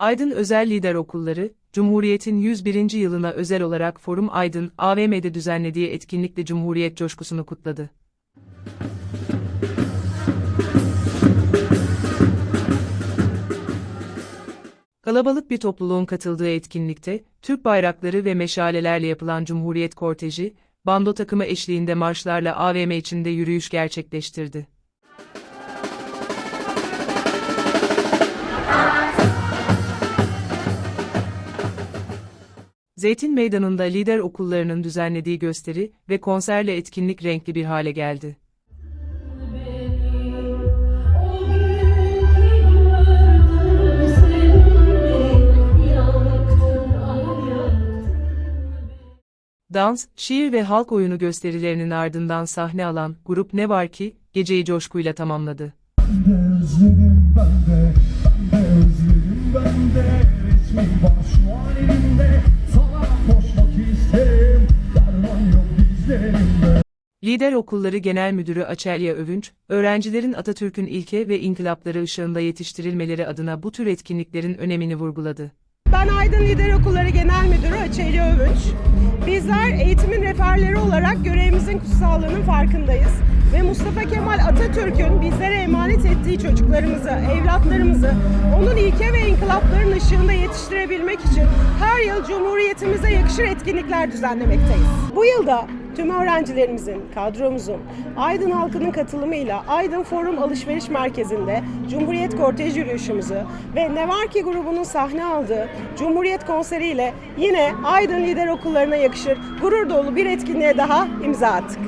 Aydın Özel Lider Okulları, Cumhuriyet'in 101. yılına özel olarak Forum Aydın, AVM'de düzenlediği etkinlikle Cumhuriyet coşkusunu kutladı. Kalabalık bir topluluğun katıldığı etkinlikte, Türk bayrakları ve meşalelerle yapılan Cumhuriyet korteji, bando takımı eşliğinde marşlarla AVM içinde yürüyüş gerçekleştirdi. Zeytin Meydanı'nda lider okullarının düzenlediği gösteri ve konserle etkinlik renkli bir hale geldi. Dans, şiir ve halk oyunu gösterilerinin ardından sahne alan grup Ne Var Ki, geceyi coşkuyla tamamladı. Özledim ben Lider Okulları Genel Müdürü Açelya Övünç, öğrencilerin Atatürk'ün ilke ve inkılapları ışığında yetiştirilmeleri adına bu tür etkinliklerin önemini vurguladı. Ben Aydın Lider Okulları Genel Müdürü Açeli Övünç. Bizler eğitimin referleri olarak görevimizin kutsallığının farkındayız. Ve Mustafa Kemal Atatürk'ün bizlere emanet ettiği çocuklarımızı, evlatlarımızı onun ilke ve inkılapların ışığında yetiştirebilmek için her yıl Cumhuriyetimize yakışır etkinlikler düzenlemekteyiz. Bu yılda tüm öğrencilerimizin, kadromuzun, Aydın halkının katılımıyla Aydın Forum Alışveriş Merkezi'nde Cumhuriyet Kortej yürüyüşümüzü ve Ne Var Ki grubunun sahne aldığı Cumhuriyet konseriyle yine Aydın Lider Okullarına yakışır gurur dolu bir etkinliğe daha imza attık.